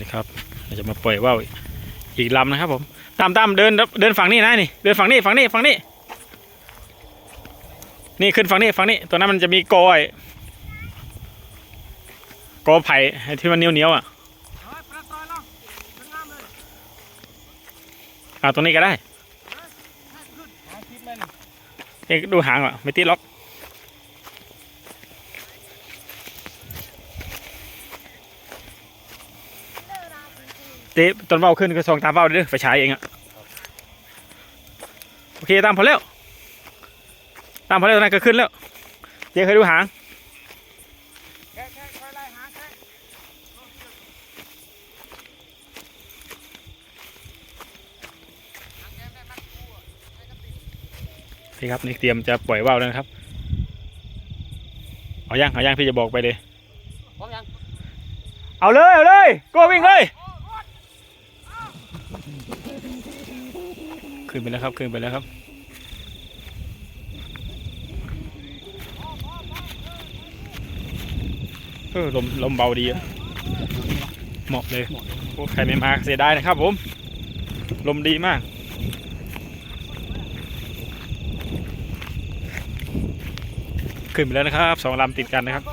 นี่ครับเราจะมาปล่อยว่าวอีกลำนะครับผมตามตามเดินเดินฝั่งนี้นะนี่เดินฝั่งนี้ฝั่งนี้ฝั่งนี้ นี่ขึ้นฝั่งนี้ฝั่งนี้ตัวนั้นมันจะมีกอไอ้กอไผ่ที่มันเหนียวเหนียวอะอ่าตรงนี้ก็ได้เอ็ดูหางอะไม่ติดล็อก เตะต้นเบ้าขึ้นก็ส่องตามเบ้าเด้อไฟฉายเองอะโอเคตามพอแล้ว ตามพอแล้วตอนนั้นก็ขึ้นแล้วเจ๊เคยดูหางนี่ครับนี่เตรียมจะปล่อยว่าวแล้วนะครับ เอายังเอายังพี่จะบอกไปเลยพร้อมยังเอาเลย เอาเลย โก็วิ่งเลย ขึ้นไปแล้วครับขึ้นไปแล้วครับ เออลมลมเบาดีอะเหมาะเลยโอ้ใครไม่มาเสียดายนะครับผม ลมดีมากขึ้นไปแล้วนะครับสองลำติดกันนะครับ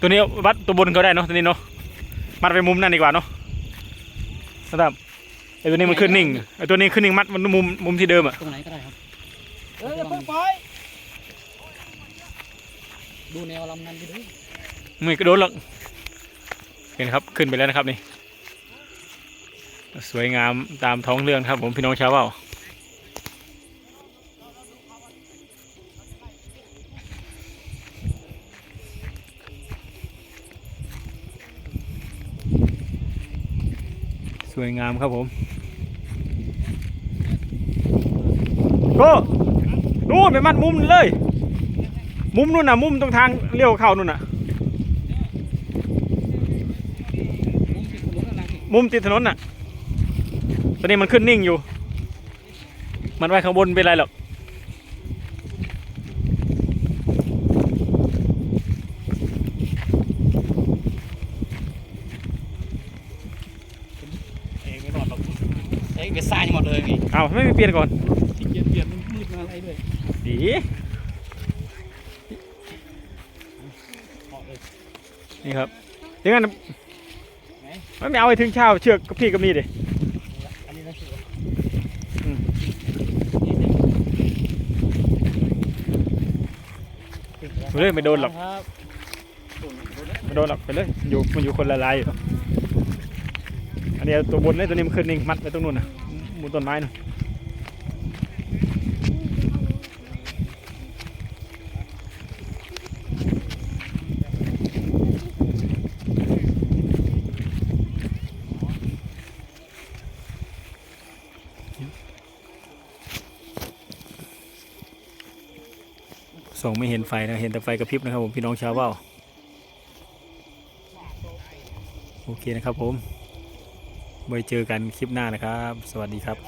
ตัวนี้วัดตัวบนเขาได้เนาะตัวนี้เนาะ มัดไปมุมนั่นดีกว่าเนาะนะครับไอตัวนี้มันขึ้นนิ่งไอตัวนี้ขึ้นนิ่งมัดมันมุมมุมที่เดิมอะตรงไหนก็ได้ครับเอออย่าเพิ่งไปดูแนวลำนั้นไปด้วยไม่กระโดดหรอกเห็นครับขึ้นไปแล้วนะครับนี่ สวยงามตามท้องเรื่องครับผมพี่น้องชาวเบ้า สวยงามครับผมก็นู่นไปมัดมุมเลย มุมนู่นน่ะ มุมตรงทางเลี้ยวเข้านู่นน่ะ มุมติดถนนนั่นนะสิมุมติดถนนน่ะ ตอนนี้มันขึ้นนิ่งอยู่ มันไว้ข้างบนเป็นไรหรอก เองไม่รอดหรอก เองไปสร้างหมดเลยไงเอาไม่ไปเปลี่ยนก่อนที่เปลี่ยนเปลี่ยนมันมืดมาอะไรด้วยดีเหมาะเลยนี่ครับถึงงั้นไม่เอาไปถึงเช้าเชือกกับพี่กับนี่ดิอันนี้นะสิไปเลยไม่โดนหรอกครับไม่โดนหรอกไปเลยอยู่มันอยู่คนละลายอยู่ อันนี้เอาตัวบนเลยตัวนี้มันขึ้นนิ่งมัดไปตรงนู้นน่ะมุมต้นไม้น่ะส่องไม่เห็นไฟนะ เห็นแต่ไฟกระพริบนะครับผมพี่น้องชาวเบ้าโอเคนะครับผม ไว้เจอกันคลิปหน้านะครับ สวัสดีครับ